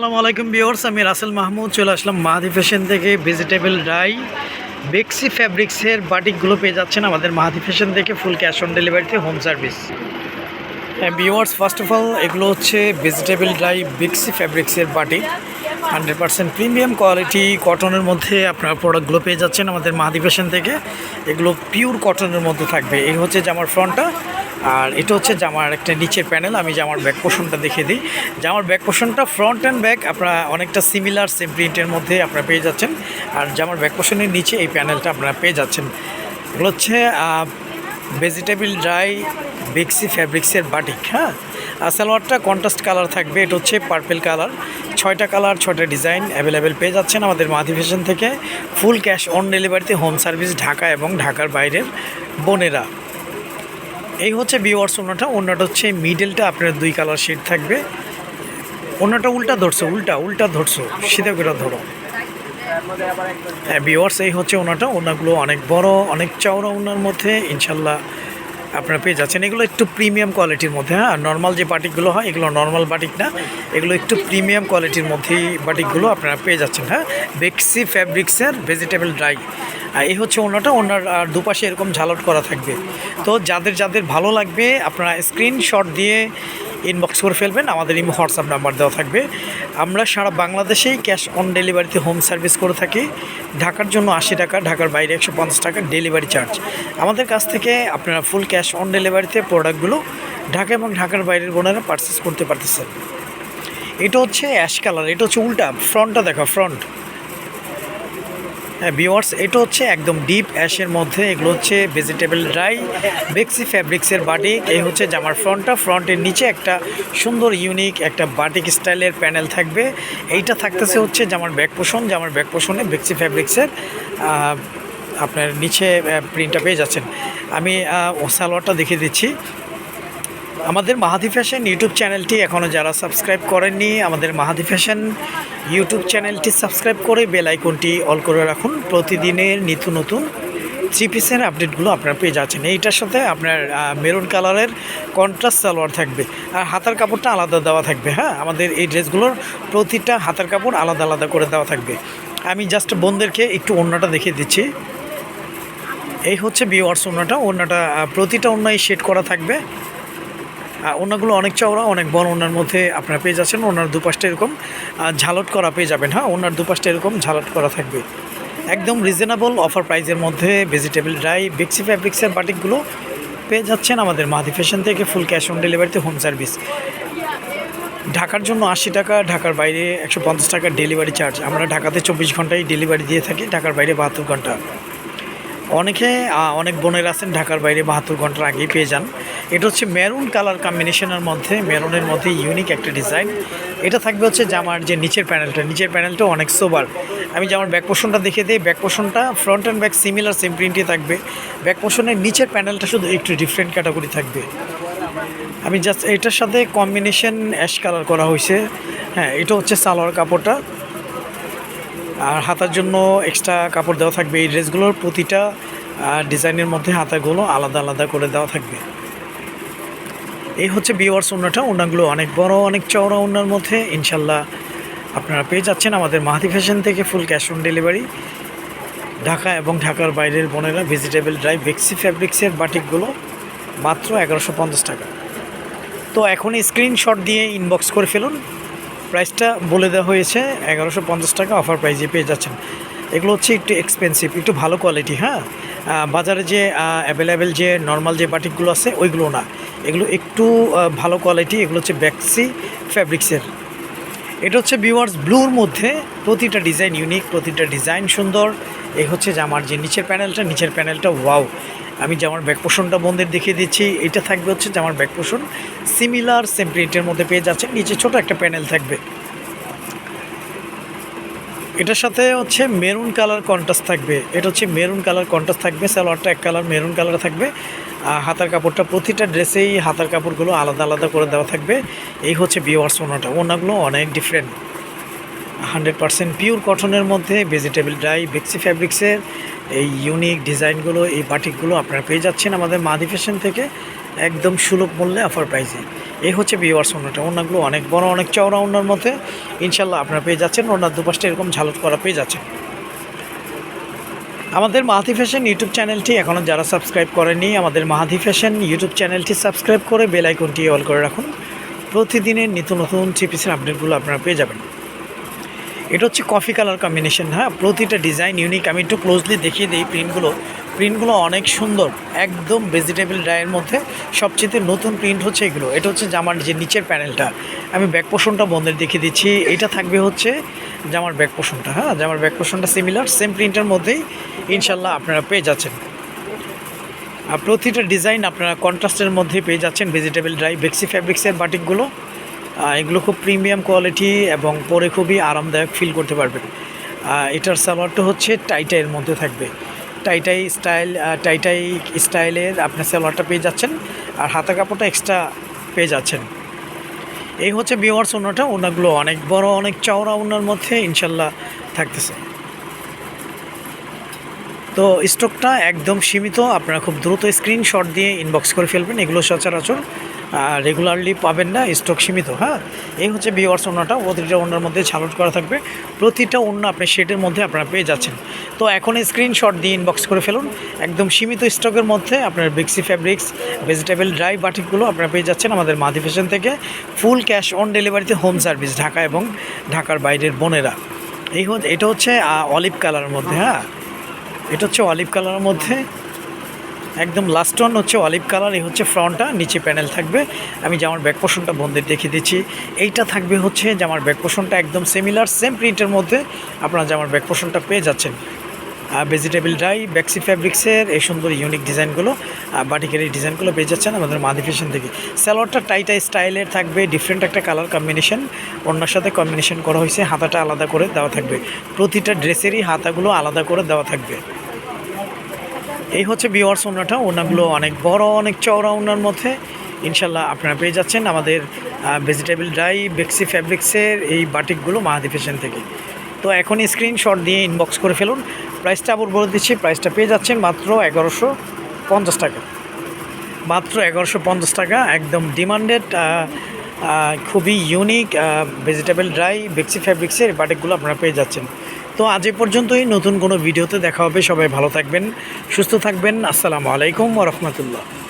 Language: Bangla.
আসসালামু আলাইকুম বিওর্স আমি রাসেল মাহমুদ, চলে আসলাম মাহাদি ফ্যাশন থেকে ভেজিটেবল ডাই বেক্সি ফ্যাব্রিক্সের বাটিকগুলো পেয়ে যাচ্ছেন আমাদের মাহাদি ফ্যাশন থেকে ফুল ক্যাশ অন ডেলিভারিতে হোম সার্ভিস। বিওয়ার্স ফার্স্ট অফ অল এগুলো হচ্ছে ভেজিটেবল ড্রাই বেক্সি ফ্যাব্রিক্সের batik. Hundred percent premium quality কটনের মধ্যে আপনার প্রোডাক্টগুলো পেয়ে যাচ্ছেন আমাদের মাহাদি ফ্যাশন থেকে। এগুলো পিওর কটনের মধ্যে থাকবে। এই হচ্ছে জামার ফ্রন্টটা। আর এটা হচ্ছে জামার একটা নিচের প্যানেল, আমি জামার ব্যাক পোষণটা দেখিয়ে দিই। জামার ব্যাক পোষণটা ফ্রন্ট অ্যান্ড ব্যাক আপনারা অনেকটা সিমিলার সেম প্রিন্টের মধ্যে আপনারা পেয়ে যাচ্ছেন। আর জামার ব্যাক পোষণের নিচে এই প্যানেলটা আপনারা পেয়ে যাচ্ছেন। এগুলো হচ্ছে ভেজিটেবল ড্রাই বেক্সি ফ্যাব্রিক্সের বাটিক হ্যাঁ? আর সালোয়ারটা কন্ট্রাস্ট কালার থাকবে, এটা হচ্ছে পার্পেল কালার ছয়টা কালার ছয়টা ডিজাইন অ্যাভেলেবেল পেয়ে যাচ্ছেন আমাদের মাধি ফ্যাশন থেকে। ফুল ক্যাশ অন ডেলিভারিতে হোম সার্ভিস ঢাকা এবং ঢাকার বাইরের বোনেরা। এই হচ্ছে বিওয়ার্স ওনাটা ওনাটা হচ্ছে মিডেলটা আপনার দুই কালার শেড থাকবে। ওনাটা উল্টা ধরছো, উল্টা উল্টা ধরছো, সিধা করে ধরো। হ্যাঁ বিওয়ার্স এই হচ্ছে ওনাটা, ওনাগুলো অনেক বড়, অনেক চওড়া ওনার মধ্যে, ইনশাল্লাহ আপনারা পেয়ে যাচ্ছেন। এগুলো একটু প্রিমিয়াম কোয়ালিটির মধ্যে হ্যাঁ? নর্মাল যে বাটিকগুলো হয়, এগুলো নর্মাল বাটিক না। এগুলো একটু প্রিমিয়াম কোয়ালিটির মধ্যেই বাটিকগুলো আপনারা পেয়ে যাচ্ছেন হ্যাঁ? বেক্সি ফ্যাব্রিক্সের ভেজিটেবল ড্রাই এই হচ্ছে ওনাটা। ওনার, আর দুপাশে এরকম ঝালট করা থাকবে। তো যাদের যাদের ভালো লাগবে, আপনারা স্ক্রিনশট দিয়ে ইনবক্স করে ফেলবেন। আমাদের এই হোয়াটসঅ্যাপ নাম্বার দেওয়া থাকবে। আমরা সারা বাংলাদেশেই ক্যাশ অন ডেলিভারিতে হোম সার্ভিস করে থাকি। ঢাকার জন্য আশি টাকা, ঢাকার বাইরে একশো পঞ্চাশ টাকা ডেলিভারি চার্জ। আমাদের কাছ থেকে আপনারা ফুল ক্যাশ অন ডেলিভারিতে প্রোডাক্টগুলো ঢাকা এবং ঢাকার বাইরের বোনেরা পারচেস করতে পারতেছেন এটা হচ্ছে অ্যাশ কালার, এটা হচ্ছে উল্টা, ফ্রন্টটা দেখো, ফ্রন্ট। ভিওয়ার্স এটা হচ্ছে একদম ডিপ অ্যাশের মধ্যে। এগুলো হচ্ছে ভেজিটেবল ড্রাই বেক্সি ফ্যাব্রিক্সের বাটিক এই হচ্ছে জামার ফ্রন্টটা ফ্রন্টের নিচে একটা সুন্দর ইউনিক একটা বাটিক স্টাইলের প্যানেল থাকবে। এইটা থাকতেছে হচ্ছে জামার ব্যাক পোষণ জামার ব্যাক পোষণে বেক্সি ফ্যাব্রিক্সের আপনার নিচে প্রিন্টটা পেয়ে যাচ্ছেন। আমি ও সালোয়ারটা দেখিয়ে দিচ্ছি। আমাদের মাহাদি ফ্যাশন ইউটিউব চ্যানেলটি এখনও যারা সাবস্ক্রাইব করেননি, আমাদের মাহাদি ফ্যাশন ইউটিউব চ্যানেলটি সাবস্ক্রাইব করে বেল আইকনটি অল করে রাখুন। প্রতিদিনের নিত্য নতুন থ্রি পিসের আপডেটগুলো আপনারা পেয়ে যাচ্ছেন। এইটার সাথে আপনার মেরুন কালারের কন্ট্রাস্ট সালোয়ার থাকবে আর হাতার কাপড়টা আলাদা দেওয়া থাকবে হ্যাঁ? আমাদের এই ড্রেসগুলোর প্রতিটা হাতার কাপড় আলাদা আলাদা করে দেওয়া থাকবে। আমি জাস্ট বোনদেরকে একটু অন্যটা দেখিয়ে দিচ্ছি। এই হচ্ছে বিওয়ার্স ওনাটা ওনাটা প্রতিটা অন্যায় শেড করা থাকবে। ওনাগুলো অনেক চওড়া, অনেক বড়, ওনার মধ্যে আপনারা পেয়ে যাচ্ছেন, ওনার দুপাশটা এরকম ঝালট করা পেয়ে যাবেন হ্যাঁ? ওনার দুপাশটা এরকম ঝালট করা থাকবে। একদম রিজনেবল অফার প্রাইসের মধ্যে ভেজিটেবল ড্রাই বেক্সি ফ্যাব্রিক্সের বাটিকগুলো পেয়ে যাচ্ছেন আমাদের মাদি ফ্যাশন থেকে ফুল ক্যাশ অন ডেলিভারিতে হোম সার্ভিস ঢাকার জন্য আশি টাকা, ঢাকার বাইরে একশো পঞ্চাশ টাকা ডেলিভারি চার্জ আমরা ঢাকাতে চব্বিশ ঘন্টায় ডেলিভারি দিয়ে থাকি, ঢাকার বাইরে বাহাত্তর ঘণ্টা। অনেকে অনেক বোনের আছেন ঢাকার বাইরে বাহাত্তর ঘণ্টার আগেই পেয়ে যান। এটা হচ্ছে মেরুন কালার কম্বিনেশনের মধ্যে, মেরুনের মধ্যে ইউনিক একটা ডিজাইন এটা থাকবে হচ্ছে জামার যে নিচের প্যানেলটা নিচের প্যানেলটা অনেক সোবার আমি জামার ব্যাক পোষণটা দেখে দিই। Back পোষণটা front and back similar same প্রিন্টই থাকবে। ব্যাক পোষণের নিচের প্যানেলটা শুধু একটু ডিফারেন্ট ক্যাটাগরি থাকবে। আমি জাস্ট এটার সাথে কম্বিনেশন অ্যাশ কালার করা হয়েছে। হ্যাঁ এটা হচ্ছে সালোয়ার কাপড়টা। আর হাতার জন্য এক্সট্রা কাপড় দেওয়া থাকবে এই ড্রেসগুলোর প্রতিটা ডিজাইনের মধ্যে হাতাগুলো আলাদা আলাদা করে দেওয়া থাকবে। এই হচ্ছে বিওয়ার্স ওনাটা ওনাগুলো অনেক বড়, অনেক চওড়া ওনার মধ্যে। ইনশাল্লাহ আপনারা পেয়ে যাচ্ছেন আমাদের মাহাতি ফ্যাশন থেকে full cash on delivery Dhaka এবং ঢাকার বাইরের বোনেরা ভেজিটেবল ড্রাই বেক্সি ফ্যাব্রিক্সের বাটিকগুলো মাত্র এগারোশো পঞ্চাশ টাকা। তো এখন স্ক্রিনশট দিয়ে ইনবক্স করে ফেলুন। প্রাইসটা বলে দেওয়া হয়েছে, এগারোশো পঞ্চাশ টাকা অফার প্রাইজে পেয়ে যাচ্ছেন। এগুলো হচ্ছে একটু এক্সপেন্সিভ একটু ভালো কোয়ালিটি হ্যাঁ? বাজারে যে অ্যাভেলেবেল যে নর্মাল যে বাটিকগুলো আছে, ওইগুলো না। এগুলো একটু ভালো কোয়ালিটি এগুলো হচ্ছে ব্যাক্সি ফ্যাব্রিক্সের এটা হচ্ছে বিওয়ার্স ব্লুর মধ্যে প্রতিটা ডিজাইন ইউনিক প্রতিটা ডিজাইন সুন্দর। এই হচ্ছে জামার যে নিচের প্যানেলটা নিচের প্যানেলটা ওয়াও আমি জামার ব্যাক পোষণটা বন্ধের দেখিয়ে দিচ্ছি, এটা থাকবে হচ্ছে জামার ব্যাক পোষণ সিমিলার সেম প্রিন্টের মধ্যে পেয়ে যাচ্ছে নিচে ছোট একটা প্যানেল থাকবে। এটার সাথে হচ্ছে মেরুন কালার কন্ট্রাস্ট থাকবে। এটা হচ্ছে মেরুন কালার কন্ট্রাস্ট থাকবে, সালোয়ারটা এক কালার মেরুন কালার থাকবে। আর হাতার কাপড়টা প্রতিটা ড্রেসেই হাতার কাপড়গুলো আলাদা আলাদা করে দেওয়া থাকবে। এই হচ্ছে বিওয়ার্স ওনাটা ওনাগুলো অনেক ডিফারেন্ট হান্ড্রেড পার্সেন্ট পিওর কটনের মধ্যে ভেজিটেবল ড্রাই বেক্সি ফ্যাব্রিক্সের এই ইউনিক ডিজাইনগুলো, এই বাটিকগুলো আপনারা পেয়ে যাচ্ছেন আমাদের মাদি ফ্যাশন থেকে একদম সুলভ মূল্যে অফার প্রাইসে এই হচ্ছে বিওয়ার্স ওনাটা ওনাগুলো অনেক বড়, অনেক চওড়া ওনার মধ্যে ইনশাল্লাহ আপনারা পেয়ে যাচ্ছেন। ওনার দুপাশটা এরকম ঝালট করা পেয়ে যাচ্ছেন। আমাদের মাহাদি ফ্যাশন ইউটিউব চ্যানেলটি এখনও যারা সাবস্ক্রাইব করেনি আমাদের মাহাদি ফ্যাশন ইউটিউব চ্যানেলটি সাবস্ক্রাইব করে বেল আইকনটি অল করে রাখুন। প্রতিদিনের নিত্য নতুন থ্রি পিসের আপডেটগুলো আপনারা পেয়ে যাবেন। এটা হচ্ছে কফি কালার কম্বিনেশন হ্যাঁ? প্রতিটা ডিজাইন ইউনিক আমি একটু ক্লোজলি দেখিয়ে দিই প্রিন্টগুলো প্রিন্টগুলো অনেক সুন্দর, একদম ভেজিটেবল ড্রাইয়ের মধ্যে। সবচেয়ে নতুন প্রিন্ট হচ্ছে এগুলো। এটা হচ্ছে জামার যে নিচের প্যানেলটা আমি ব্যাক পোষণটা বন্ধের দেখিয়ে দিচ্ছি। এটা থাকবে হচ্ছে জামার ব্যাক পোষণটা হ্যাঁ? জামার ব্যাক পোষণটা সিমিলার সেম প্রিন্টের মধ্যেই ইনশাল্লাহ আপনারা পেয়ে যাচ্ছেন। আর প্রতিটা ডিজাইন আপনারা কন্ট্রাস্টের মধ্যে পেয়ে যাচ্ছেন ভেজিটেবল ড্রাই বেক্সি ফ্যাব্রিক্সের বাটিকগুলো এগুলো খুব প্রিমিয়াম কোয়ালিটি এবং পরে খুবই আরামদায়ক ফিল করতে পারবেন। এটার সালোয়ারটা হচ্ছে টাইটাইয়ের মধ্যে থাকবে। টাইটাই স্টাইল টাইটাই স্টাইলের আপনার সালোয়ারটা পেয়ে যাচ্ছেন আর হাতা কাপড়টা এক্সট্রা পেয়ে যাচ্ছেন। এই হচ্ছে বিওয়ার্স ওনাটা, ওনাগুলো অনেক বড়, অনেক চওড়া ওনার মধ্যে ইনশাল্লাহ থাকতেছে। তো স্টকটা একদম সীমিত, আপনারা খুব দ্রুত স্ক্রিনশট দিয়ে ইনবক্স করে ফেলবেন, এগুলো সচরাচর রেগুলারলি পাবেন না স্টক সীমিত হ্যাঁ? এই হচ্ছে বিওয়ার্স ওনাটা প্রতিটা ওনার মধ্যে ছালট করা থাকবে। প্রতিটা অন্য আপনি শেডের মধ্যে আপনারা পেয়ে যাচ্ছেন। তো এখন স্ক্রিনশট দিয়ে ইনবক্স করে ফেলুন। একদম সীমিত স্টকের মধ্যে আপনার বেক্সি ফ্যাব্রিক্স ভেজিটেবল ড্রাই বাটিকগুলো আপনারা পেয়ে যাচ্ছেন আমাদের মাদি ফ্যাশন থেকে। ফুল ক্যাশ অন ডেলিভারিতে হোম সার্ভিস ঢাকা এবং ঢাকার বাইরের বোনেরা। এই এটা হচ্ছে অলিভ কালারের মধ্যে হ্যাঁ? এটা হচ্ছে অলিভ কালারের মধ্যে একদম লাস্ট ওয়ান হচ্ছে অলিভ কালার এই হচ্ছে ফ্রন্টটা নিচে প্যানেল থাকবে। আমি জামার ব্যাক পোষণটা বন্ধের দেখিয়ে দিচ্ছি, এইটা থাকবে হচ্ছে জামার ব্যাক পোষণটা একদম সিমিলার সেম প্রিন্টের মধ্যে আপনারা জামার ব্যাক পোষণটা পেয়ে যাচ্ছেন। আর ভেজিটেবল ড্রাই ব্যাক্সি ফ্যাব্রিক্সের এই সুন্দর ইউনিক ডিজাইনগুলো বাটিকের এই ডিজাইনগুলো পেয়ে যাচ্ছেন আমাদের মাদি ফ্যাশন থেকে। স্যালোয়ারটা টাইটাই স্টাইলের থাকবে ডিফারেন্ট একটা কালার কম্বিনেশন অন্যর সাথে কম্বিনেশন করা হয়েছে, হাতাটা আলাদা করে দেওয়া থাকবে। প্রতিটা ড্রেসেরই হাতাগুলো আলাদা করে দেওয়া থাকবে। এই হচ্ছে বিওয়ার্স ওনাটা ওনাগুলো অনেক বড়, অনেক চওড়া ওনার মধ্যে। ইনশাল্লাহ আপনারা পেয়ে যাচ্ছেন আমাদের ভেজিটেবল ড্রাই বেক্সি ফ্যাব্রিক্সের এই বাটিকগুলো মাহাদি ফ্যাশন থেকে। তো এখনই স্ক্রিনশট দিয়ে ইনবক্স করে ফেলুন। প্রাইসটা আবার বলে দিচ্ছি প্রাইসটা পেয়ে যাচ্ছেন মাত্র এগারোশো পঞ্চাশ টাকা। মাত্র এগারোশো পঞ্চাশ টাকা, একদম ডিমান্ডেড খুবই ইউনিক ভেজিটেবল ড্রাই বেক্সি ফ্যাব্রিক্সের বাটিকগুলো আপনারা পেয়ে যাচ্ছেন। তো আজ এ পর্যন্তই। নতুন কোনো ভিডিওতে দেখা হবে। সবাই ভালো থাকবেন, সুস্থ থাকবেন। আসসালামু আলাইকুম রহমতুল্লাহ।